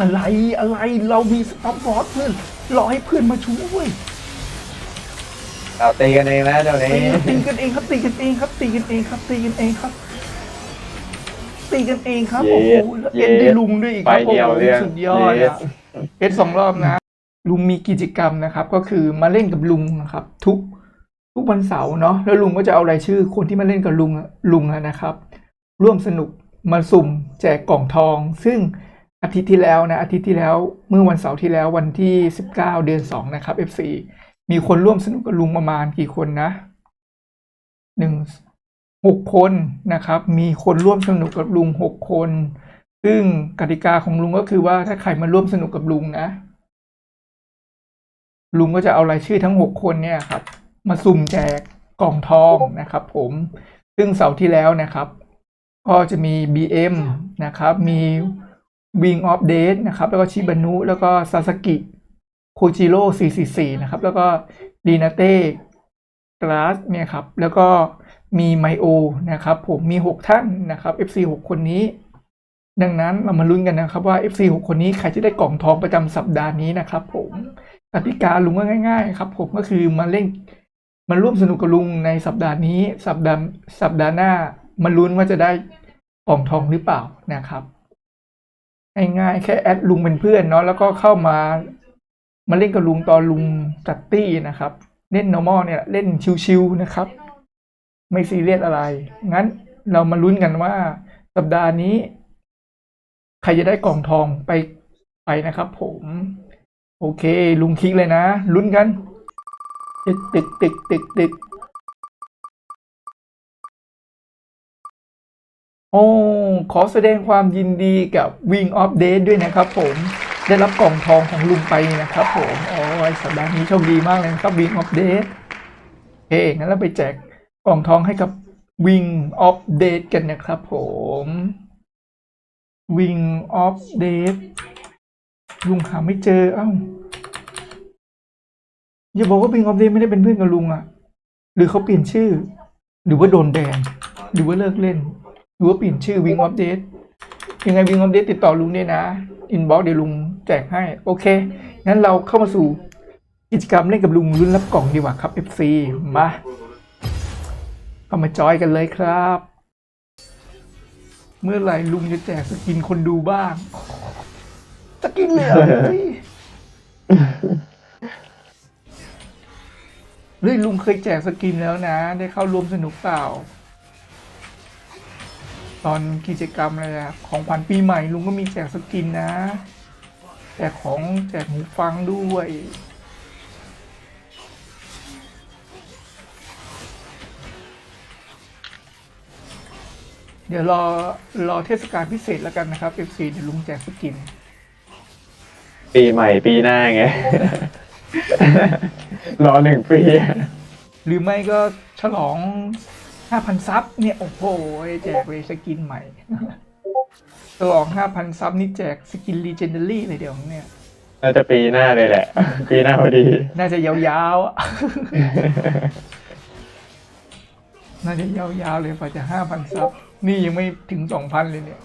อะไรอะไรเรามีสต็อปบอสเพื่อนรอให้เพื่อนมาช่วยเราตีกันเองนะเดี๋ยวนี้ตีกันเองครับตีกันเองครับตีกันเองครับตีกันเองครับตีกันเองครับโอ้โหแล้วเอ็นได้ลุงด้วยอีกคไปรับโอ้เดียวโหเรื่องสุดยอดเยอะเอ็ดสองรอบนะ ลุงมีกิจกรรมนะครับ ก็คือมาเล่นกับลุงนะครับ ทุกทุกวันเสาร์เนาะแล้วลุงก็จะเอารายชื่อ คนที่มาเล่นกับลุงอะลุงอะนะครับ ร่วมสนุกมาสุ่มแจกกล่องทอง ซึ่ง อาทิตย์ที่แล้วนะอาทิตย์ที่แล้วเมื่อวันเสาร์ที่แล้ววันที่ 19 เดือน 2 นะครับ FC มีคนร่วมสนุกกับลุงประมาณกี่คนนะหนึ่งหกคนนะครับ มีคนร่วมสนุกกับลุงหกคน ซึ่งกติกาของลุงก็คือว่าถ้าใครมาร่วมสนุกกับลุงนะ ลุงก็จะเอารายชื่อทั้งหกคนเนี่ยครับ มาสุ่มแจกกล่องทองนะครับ ผม ซึ่งเสาร์ที่แล้วนะครับ ก็จะมี BM นะครับ มี Wing of Death นะครับแล้วก็ชิบานุแล้วก็ซาสกิโคจิโร่444 นะครับ แล้วก็ดีนาเต้กลาสเนี่ยครับ แล้วก็มีไมโอนะครับ ผมมี 6 ท่านนะครับ FC 6 คนนี้ ดังนั้นเรามาลุ้นกันนะครับว่า FC 6 คนนี้ใครจะได้กล่องทองประจำสัปดาห์นี้นะครับ ผมกติกาลุงก็ง่าย ๆ ครับ ผมก็คือมาเล่นมาร่วมสนุกกับลุงในสัปดาห์นี้ สัปดาห์สัปดาห์หน้ามาลุ้นว่าจะได้กล่องทองหรือเปล่านะครับ ง่ายๆแค่แอดลุงเป็นเพื่อนเนาะแล้วก็เข้ามามาเล่นกับลุงตอนลุงจัดตี้นะครับ เล่น normal เนี่ยเล่นชิวๆนะครับ ไม่ซีเรียสอะไร งั้นเรามาลุ้นกันว่า สัปดาห์นี้ ใครจะได้กล่องทองไปไปนะครับผม โอเค ลุงคลิกเลยนะ ลุ้นกันตึกตึกตึกตึกตึก โอ้ ขอแสดงความยินดีกับ Wing of Death ด้วยนะครับผม ได้รับกล่องทองของลุงไปนะครับผม โอ้ยสัปดาห์นี้โชคดีมากเลยนะครับ Wing of Death โอเคงั้นเราไปแจกกล่องทองให้กับ Wing of Death กันนะครับผม Wing of Death ลุงหาไม่เจอ เอ้า อย่าบอกว่า Wing of Death ไม่ได้เป็นเพื่อนกับลุงอะหรือเขาเปลี่ยนชื่อ หรือว่าโดนแบนหรือว่าเลิกเล่น หรือว่าเปลี่ยนชื่อ Wing of Death ยังไง Wing of Death ติดต่อลุงได้นะอินบ็อกเดี๋ยวลุงแจกให้ โอเค งั้นเราเข้ามาสู่กิจกรรมเล่นกับลุงรุ่นรับกล่องดีกว่าครับ FC มาเข้ามาจอยกันเลยครับ เมื่อไหร่ลุงจะแจกสกินคนดูบ้างสกินเหลือเลยเฮ้ยลุงเคยแจกสกินแล้วนะ ได้เข้าร่วมสนุกเปล่า ตอนกิจกรรมอะไรอะของขวัญปีใหม่ลุงก็มีแจกสกินนะแจกของแจกหูฟังด้วยเดี๋ยวรอรอเทศกาลพิเศษแล้วกันนะครับ FC เดี๋ยวลุงแจกสกิน ปีใหม่ปีหน้าไง รอหนึ่งปี หรือไม่ก็ฉลอง 5,000ซับเนี่ย โอ้โหแจกเลยสกินใหม่ฉลอง5,000ซับนี่แจกสกิน Legendary เลยเดี๋ยวเนี่ยน่าจะปีหน้าเลยแหละ ปีหน้าพอดี น่าจะยาวๆอะน่าจะยาวๆเลยกว่าจะ5,000ซับ นี่ยังไม่ถึง2,000เลยเนี่ย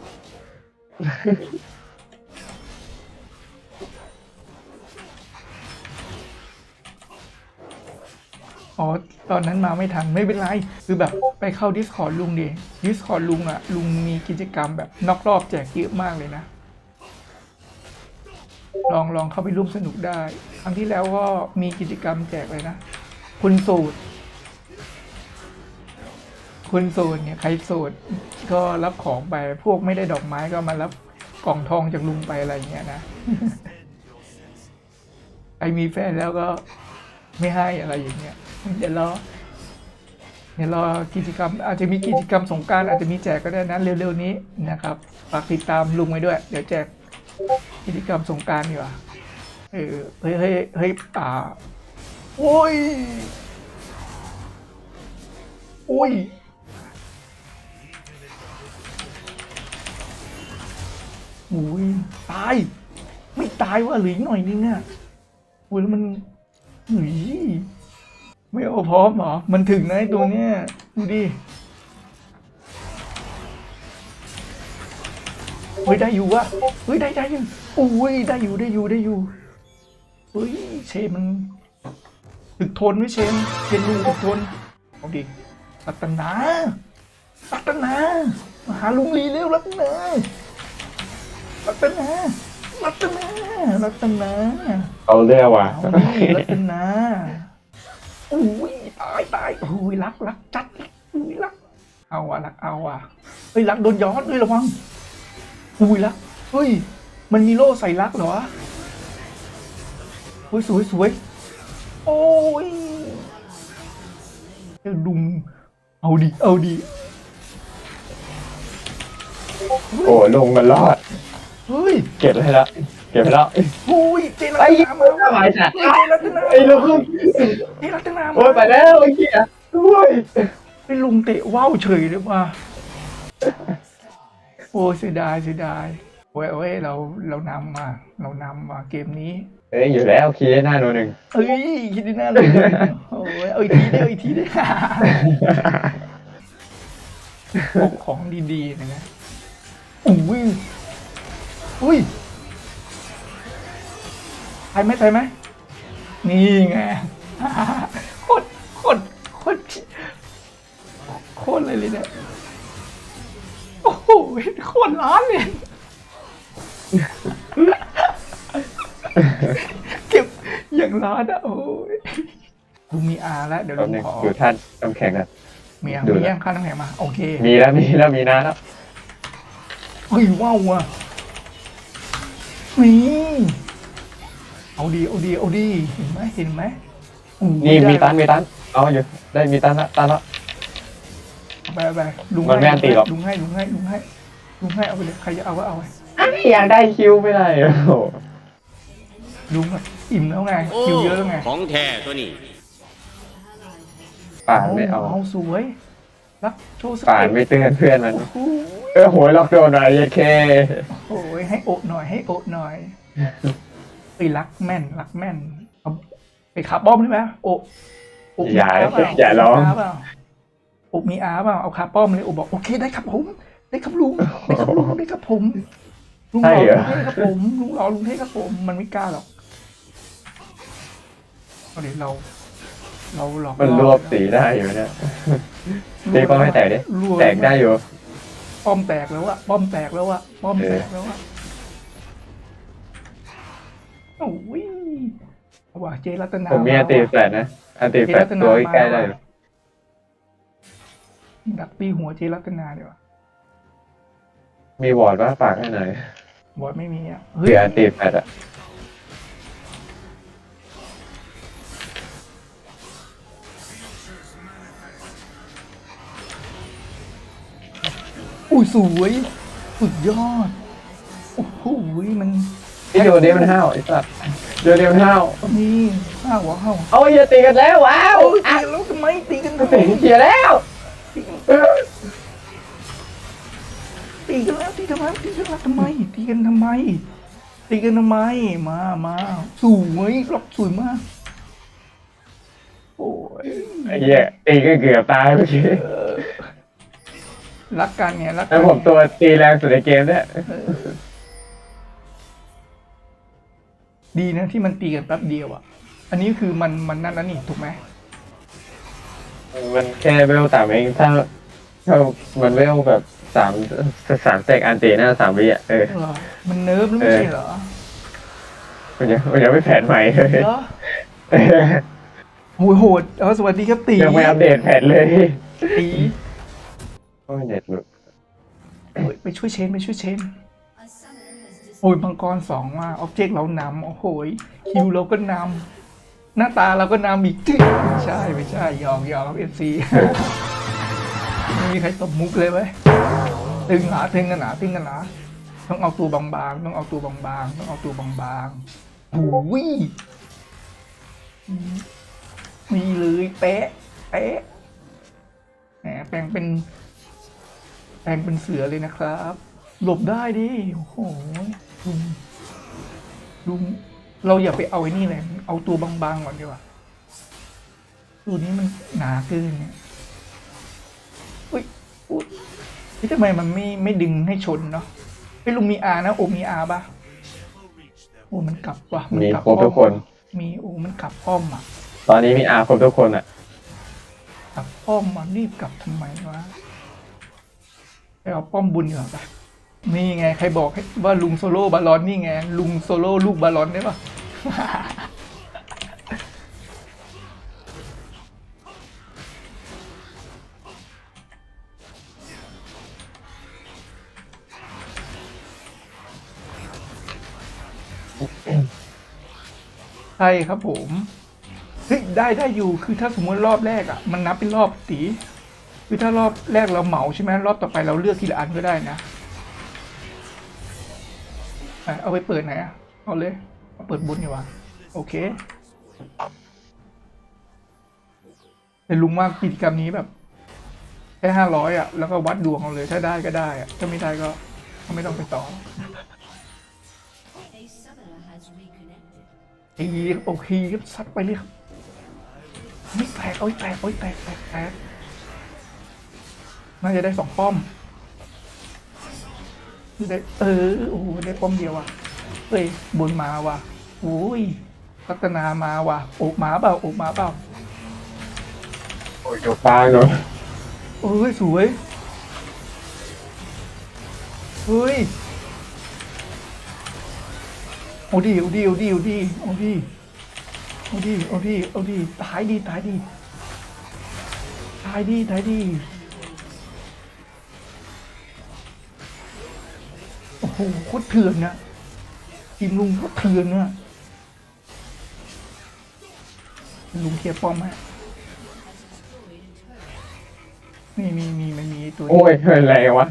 อ๋อตอนนั้นมาไม่ทันไม่เป็นไร คือแบบไปเข้า Discord ลุงดิ Discord ลุงอะลุงมีกิจกรรมแบบนอกรอบแจกเยอะมากเลยนะ ลองลองเข้าไปร่วมสนุกได้ ครั้งที่แล้วก็มีกิจกรรมแจกเลยนะ คุณโสดคุณโสดเนี่ยใครโสดก็รับของไปพวกไม่ได้ดอกไม้ก็มารับกล่องทองจากลุงไปอะไรอย่างเงี้ยนะใครมีแฟนแล้วก็ไม่ให้อะไรอย่างเงี้ย เดี๋ยวรอเดี๋ยวรอกิจกรรม อาจจะมีกิจกรรมสงการอาจจะมีแจกก็ได้นะเร็วๆนี้นะครับฝากติดตามลุงไว้ด้วย เดี๋ยวแจกกิจกรรมสงการดีกว่าเออเฮ้ยเฮ้ยเฮ้ยอ่าโอ้ยโอ้ยโอ้ยตาย ไม่ตายว่ะหลืออีกหน่อยนึงอะโอ้ยแล้วมันหนี ไม่เอาพร้อมเหรอ มันถึงนะไอ้ตัวเนี้ยดูดิ เฮ้ยได้อยู่วะเฮ้ยได้ได้อยู่อุ้ยได้อยู่ได้อยู่ได้อยู่ เฮ้ยเชมมันถึกทนไว้เชมเชนลุงถึกทน เอาดิรัตนารัตนามาหาลุงลีเร็วรัตนารัตนารัตนารัตนาเอาเรื่องว่ะเอาดิรัตนา อุ้ยตายตายอุ้ยรักรักจัดอุ้ยรัก เอาอะรักเอาอะเฮ้ยรักโดนย้อนด้วยระวังอุ้ยรักเฮ้ย มันมีโล่ใส่รักเหรอเฮ้ยสวยสวยโอ้ยเจ้าดุมเอาดิเอาดิโอ้ลงมันรอด เฮ้ย เก็บให้แล้ว เก็บให้แล้วโอ้ยเจรัตไอ้นามาไม่ไหวจ้ะเฮ้ยเจรัตนาไอ้ลูกเจรัตนามาโอ้ยไปแล้วไอ้เหี้ยด้วยไอ้ลุงเตะว่าวเฉยเลยว่ะโอ้ยเสียดายเสียดายโอ้ยโอ้ยเราเรานำมาเรานำมาเกมนี้เอ้ยอยู่แล้วคีย์หน้าโนหนึ่งเอ้ยคิดดีน่าเลยโอ้ยเอาอีกทีได้เอาอีกทีได้พกของดีๆนะนะอุ้ยอุ้ย ไปไหมไปไหมนี่ไงโคตรโคตรโคตรโคตรเลยเลยเนี่ยโอ้โหโคตรร้านเลยเก็บอย่างร้านอะโอ้ยลุงมีอาแล้วเดี๋ยวแป๊ลุบงนึงขอดูท่านน้ำแข็งกันเมียดูมีแล้วย่างข้าวน้ำแข็งมาโอเค มีแล้วมีแล้วมีน้าแล้วเฮ้ยว้าวอะนี่ เอาดีเอาดีเอาดีเห็นไหมเห็นไหมอู้นี่ได้มีตันมีตันเอาอยู่ได้มีตันละตันละเอาไปเอาไปลุงมันไม่อันตีหรอก ลุงให้ลุงให้ลุงให้ลุงให้เอาไปเลยใครจะเอาก็เอาไปอยากได้คิวไม่ได้โอ้โหลุงอะอิ่มแล้วไงโอ้คิวเยอะแล้วไงของแท้ตัวนี้ ป่านไม่เอาเอาสวยรักโชว์สป่านเต็ปไม่เตือนเพื่อนมัน โอ้โหเออโหยล็อกโดนอะไรเค โอ้ยให้โอะหน่อยให้โอะหน่อย ไปรักแม่นรักแม่นเอาไปขับป้อมได้ไหมโอะโอะมีอย่าเปล่อย่าร้อง มีเปล่าโอะมีอาเปล่าเอาขาป้อมเลยโอะบอกโอเคได้ครับผม ได้ครับลุงได้ครับลุงได้ครับผมลุงรอลุงเท่ครับผมลุงรอลุงเท่ครับผมมันไม่กล้าหรอกเอาเดี๋ยวเรา เราหลอกมันรวบสีได้อยู่เนี่ยตีป้อมให้แตกดิรวบ แตกได้อยู่ ป้อมแตกแล้วอะป้อมแตกแล้วอะป้อมแตกแล้วอะ โอ้ยเอาว่าเจรัตนาผมมีอันตีแฟลตนะอันตีแฟลตตัวใกล้ๆได้อยู่ดักตีหัวเจรัตนาเดี๋ยวามีวอร์ดว่าฝากให้หน่อยบอดไม่มีอะเผื่ออันตีแฟลตอะอุ้ยสวย สุดยอด โอ้โหมัน ที่โดนเดียวมันห้าวไอ้สัสโดนเดียวมันห้าวนี่ห้าวหัวห้าวเอาอย่าตีกันแล้วว้าวเอ้ยตีกันแล้วทำไมตีกันทำไมตีเกียร์แล้วเออตีกันแล้วตีทำไมตีกันแล้วทำไมตีกันทำไมตีกันทำไมมามาสวยรอบสวยมากโอ้ยไอ้เหี้ยตีก็เกือบตายเมื่อกี้รักกันไงรักกัแล้วผมตัวตีแรงสุดในเกมเนี่ย ดีนะที่มันตีกันแป๊บเดียวอะ อันนี้คือมันมันนั่นแล้วนี่ถูกไหมมันแค่เวลสามเองถ้าถ้ามันเวลแบบสามสามเซกอันตีหน้าสามวิอะเออเหรอมันเนิร์ฟแล้วไม่ใช่เหรอมันยังมันยังไม่แผนใหม่เลยเหรอโหยโหดเออสวัสดีครับตียังไม่อัปเดตแผนเลยตีโอ้ยเน็ตหลุดโอ้ยไปช่วยเชนไปช่วยเชน โอ้ยมังกรสองมาออบเจกต์เรานำโอ้โหยคิวเราก็นำหน้าตาเราก็นำอีกทีไม่ใช่ไม่ใช่ยอมยอมเอฟซีไม่มีใครตบมุกเลยเว้ยตึงหนาตึงกันหนาตึงกันหนาต้องเอาตัวบางๆต้องเอาตัวบางๆต้องเอาตัวบางๆโอ้ยมีเลยเป๊ะเป๊ะแหมแปลงเป็น แปลงเป็นเสือเลยนะครับ หลบได้ดิโอ้โห ลุงลุงเราอย่าไปเอาไอ้นี่เลยเอาตัวบางๆก่อนดีกว่าตัวนี้มันหนาเกินเนี่ยอุ้ยอุ้ยเฮ้ยทำไมมันไม่ไม่ดึงให้ชนเนาะไอ้ยลุงมีอานะโอมีอาปะโอ้มันกลับว่ะมันมีกลับครบทุกคน มีโอ้มันกลับป้อมอะ ตอนนี้มีอาครบทุกคนอะ กลับป้อมมารีบกลับทำไมวะไปเอาป้อมบุญเหรอปะ นี่ไง ใครบอกว่าลุงโซโล่บาลอนนี่ไง ลุงโซโล่ลูกบาลอนได้ปะใช่ครับผมเฮ้ยได้ได้อยู่คือถ้าสมมติรอบแรกอะ มันนับเป็นรอบตีคือถ้ารอบแรกเราเหมาใช่ไหมรอบต่อไปเราเลือกทีละอันก็ได้นะ เอาไปเปิดไหนอะเอาเลยเอาเปิดบุญดีกว่าโอเคแต่ลุงว่ากิจกรรมนี้แบบแค่ห้าร้อยอะ แล้วก็วัดดวงเอาเลย ถ้าได้ก็ได้อะถ้าไม่ได้ก็ก็ไม่ต้องไปต่อ A summoner has reconnected. ทีโอเคครับซัดไปเลยครับไม่แตกโอ้ยแตกโอ้ยแตกแตกแตกน่าจะได้สองป้อม ได้เออโอ้โหได้ป้อมเดียวอะเฮ้ยบนมาว่ะโอ้ยพัฒนามาว่ะโอบหมาเปล่าโอบหมาเปล่าโอ้ยดูฟางเนาะเอ้ยสวยเฮ้ยเอาดีเอาดีเอาดีเอาดีเอาดีเอาดีเอาดีเอาดีตายดีตายดีตายดีตายดีโอ้โหโคตรเถื่อนนะทีมลุงโคตรเถื่อนนะลุงเคลียร์ป้อมฮะนี่มีมีมันมีตัวโอ้ยอะไรวะ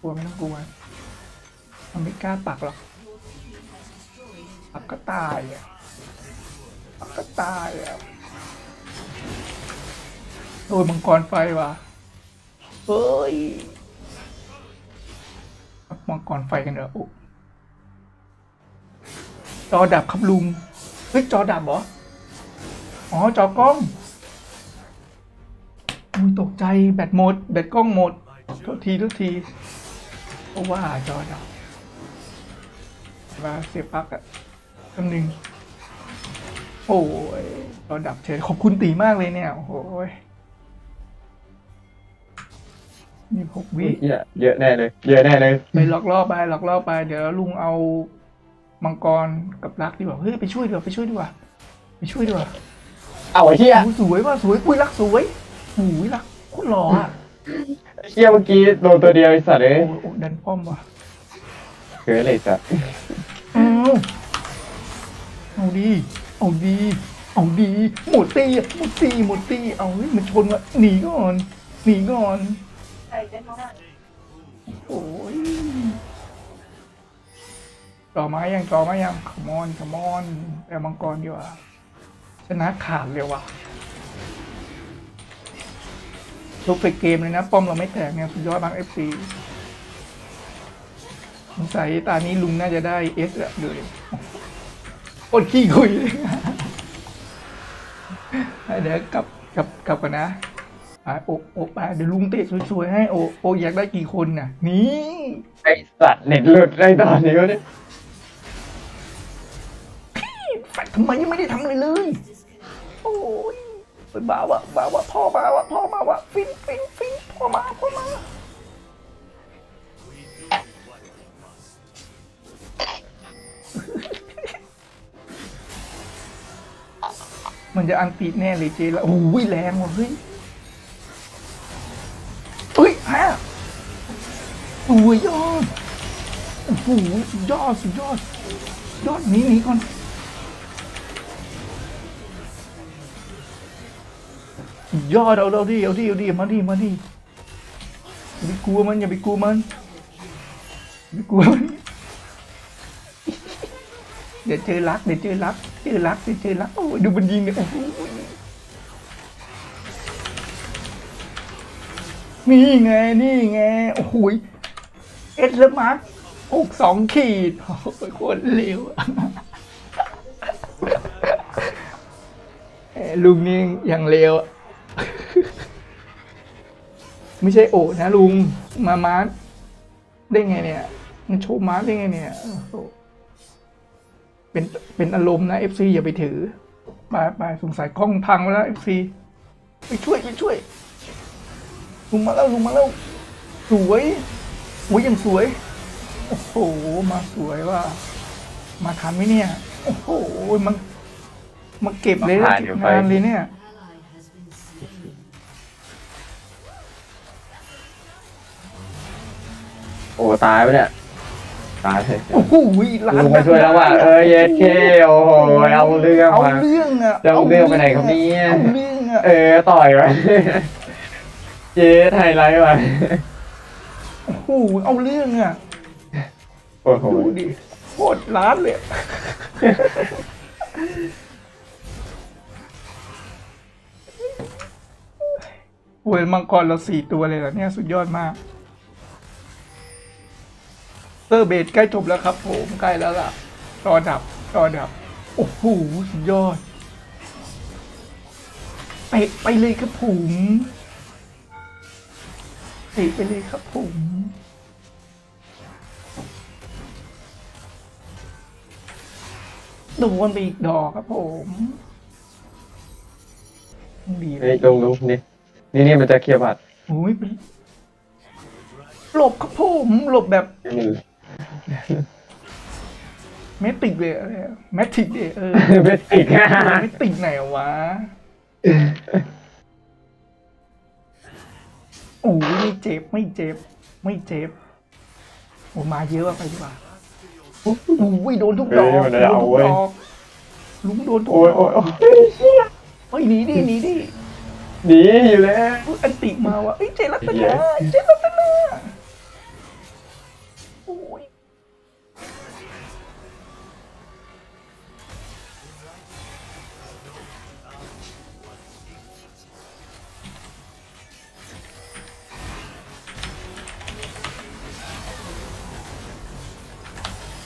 กลัวไม่ต้องกลัวมันไม่กล้าปักหรอกปักก็ตายอะปักก็ตายอะโดนมังกรไฟว่ะเฮ้ยปัก มังกรไฟกันเหรอโอ้จอดับครับลุง เฮ้ย จอดับเหรอ อ๋อ จอกล้องอุ้ยตกใจแบตหมด แบตกล้องหมดโทษทีโทษทีเพราะว่าจอดับมาเสียบปลั๊กอะคำหนึ่งโอ้ยจอดับเฉยขอบคุณตีมากเลยเนี่ย โอ้โยนี่หกวิเยอะเยอะแน่เลย เยอะแน่เลยไปล็อกล่อไปล็อกล่อไปเดี๋ยวลุงเอามังกรกับรักดีกว่าเฮ้ยไปช่วยดีกว่าไปช่วยดีกว่าไปช่วยดีกว่าเอาไอ้เฮียโอ้ยสวยว่ะสวยอุ้ยรักสวยอุ้ยรักโคตรหล่ออะเฮียเมื่อกี้โดนตัวเดียวไอ้สัตว์เอ้โอ้ยยโอ้ยดันป้อมว่ะเกิดอะไรสัตว์เอาเอาดีเอาดีเอาดีหมดตีอะหมดตีหมดตีเอาเฮ้ยมันชนวะหนีก่อนหนีก่อน โอ้ยต่อมายังต่อมายังขมอนขมอนแต่มังกรดีกว่าชนะขาดเลยว่ะทุกเฟกเกมเลยนะป้อมเราไม่แตกเนี่ยสุดยอดบางเอฟซีสงสัยตานี้ลุงน่าจะได้เอสอะดูดิโคตรขี้คุยเดี๋ยวกลับกลับกลับกันนะ โอโอไปเดี๋ยวลุงเตะสวยๆให้โอโออยากได้กี่คนน่ะ นี่ไอ้สัตว์เน็ตหลุดไอตอนนี้วะเนี่ยแฟดทำไมยังไม่ได้ทำอะไรเลย โอ้ยไปบ้าวะบ้าวะพ่อมาวะพ่อมาวะฟินฟินฟินพ่อมาพ่อมามันจะอันติแน่เลยเจแล้วโอ้ยแรงว่ะเฮ้ย ฮ้ยฮะโอ้ยยอดโอ้โหสุดยอดสุดยอด ยอดหนีหนีก่อนยอดเอาเอาดิเอาดิเอาดิมาดิมาดิอย่าไปกลัวมันอย่าไปกลัวมันอย่าไปกลัวมันเดี๋ยวเจอรักเดี๋ยวเจอรักเจอรักเดี๋ยวเจอรักโอ้ยดูมันยิงเนี่ยโอ้โห นี่ไง นี่ไง โอ้โหยเอสแล้วมาร์คอกสองขีดโอ้ยคตรเร็วอ้ยลุงนี่ยังเร็ว ไม่ใช่โอนะลุง มามาได้ไงเนี่ยมันโชว์มาร์กได้ไงเนี่ยเป็นเป็นอารมณ์นะเอฟซีอย่าไปถือไปไปสงสัยกล้องพังไปแล้วเอฟซีไปช่วยไปช่วย ลุงมาแล้วลุงมาแล้ว สวยโอ้ยยังสวย โอ้โห มาสวยว่า มาทันไหมเนี่ย โอ้โห มันมาเก็บเลยมานะผ่านเก็เดี๋บยวไปงานเลยเนี่ย Ally has been slain. โอ้ตายไปเนี่ย ตายเลยโอ้โหร้านลุงมาช่วยแล้วว่ะเออเย็ดเคโอ้โหเอาเรื่องเอามาเรื่องอะจะเอาเรื่องไปไหนครับเนี่ย เอาเรื่องอะ เออต่อยไป เจ๊ไทยไลท์ว่ะโอ้โหเอาเรื่องอะโอ้โหดูดิโคตรร้านเลยอะโอ้ยมังกรเราสี่ตัวเลยเหรอเนี่ย สุดยอดมากเซอร์เบดใกล้จบแล้วครับผมใกล้แล้วล่ะรอดับรอดับ โอ้โหสุดยอดเตะไปเลยครับผมเตะไปเลยครับผมโดนไปอีกดอกครับผมดีเลนี่ยลุงลุงนี่นี่นี่มันจะเคลียร์บัตรโอ้ยเป็นหลบครับผมหลบแบบไม่มีเมติกเลยอะไรอะแมทริกเลยเออไม่ติดเมติกไหนวะ โอ้ยไม่เจ็บไม่เจ็บ ไม่เจ็บโอ้มาเยอะอะไปดีกว่าโอ้ยโดนทุกดอกเฮ้ยมันจะเอาเว้ยโดนทุกดอกลุงโดนทุกโอ้ยดโอ้อยกโอ้ยเฮ้ยหนีดิหนีดิ หนีอยู่แล้ว อุ๊ยอันติมาว่ะเอ้ยเจรัตเหี้นายเจรัต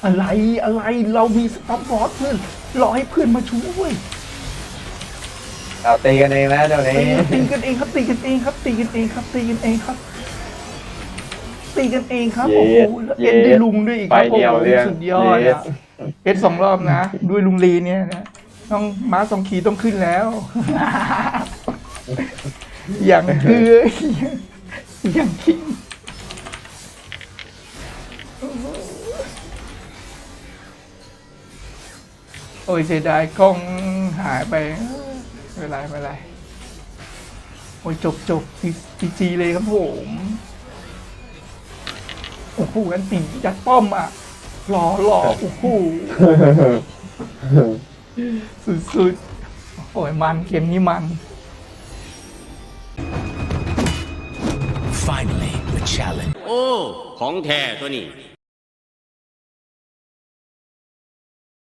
อะไรอะไรเรามีสต็อปบอสเพื่อนรอให้เพื่อนมาช่วยเราตีกันเองแล้วเดี๋ยวนี้ตีกันเองครับตีกันเองครับตีกันเองครับตีกันเองครับ ตีกันเองครับเย็โอ้ดโหแล้วเอ็นได้ลุงด้วยอีกครับไปเดียวโอ้โหเรื่องสุดยอดเย็ดอะเอ็ดสองรอบนะ ด้วยลุงลีเนี่ยนะต้องม้าสองขีต้องขึ้นแล้ว อย่างเคืออย่างคิง โอ้ยเสียดายกล้องหายไปไม่เป็นไรไม่เป็นไรโอ้ยจบจบจีจีเลยครับผมโอ้โหอันตียัดป้อมอะหล่อหล่อโอ้โหสุดๆโอ้ยมันเกมนี้มัน Finally, the challenge. โอ้ ของแท้ตัวนี้